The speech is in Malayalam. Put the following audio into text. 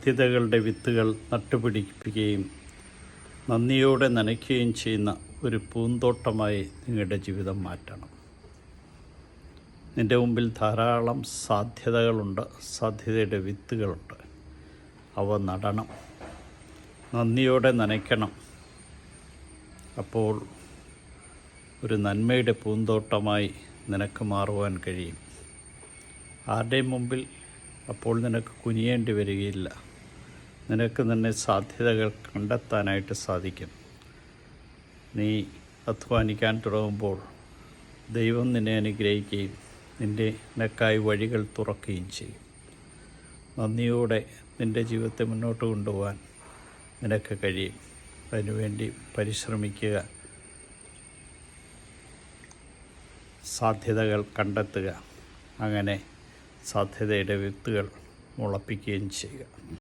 സാധ്യതകളുടെ വിത്തുകൾ നട്ടുപിടിപ്പിക്കുകയും നന്ദിയോടെ നനയ്ക്കുകയും ചെയ്യുന്ന ഒരു പൂന്തോട്ടമായി നിങ്ങളുടെ ജീവിതം മാറ്റണം. നിന്റെ മുമ്പിൽ ധാരാളം സാധ്യതകളുണ്ട് സാധ്യതയുടെ വിത്തുകളുണ്ട്. അവ നടണം. നന്ദിയോടെ നനയ്ക്കണം. അപ്പോൾ ഒരു നന്മയുടെ പൂന്തോട്ടമായി നിനക്ക് മാറുവാൻ കഴിയും. ആരുടെയും മുമ്പിൽ അപ്പോൾ നിനക്ക് കുനിയേണ്ടി വരികയില്ല. നിനക്ക് തന്നെ സാധ്യതകൾ കണ്ടെത്താനായിട്ട് സാധിക്കും. നീ അധ്വാനിക്കാൻ തുടങ്ങുമ്പോൾ ദൈവം നിന്നെ അനുഗ്രഹിക്കുകയും നിന്റെ നിനക്കായി വഴികൾ തുറക്കുകയും ചെയ്യും. നന്ദിയോടെ നിന്റെ ജീവിതത്തെ മുന്നോട്ട് കൊണ്ടുപോകാൻ നിനക്ക് കഴിയും. അതിനുവേണ്ടി പരിശ്രമിക്കുക. സാധ്യതകൾ കണ്ടെത്തുക. അങ്ങനെ സാധ്യതയുടെ വിത്തുകൾ മുളപ്പിക്കുകയും ചെയ്യുക.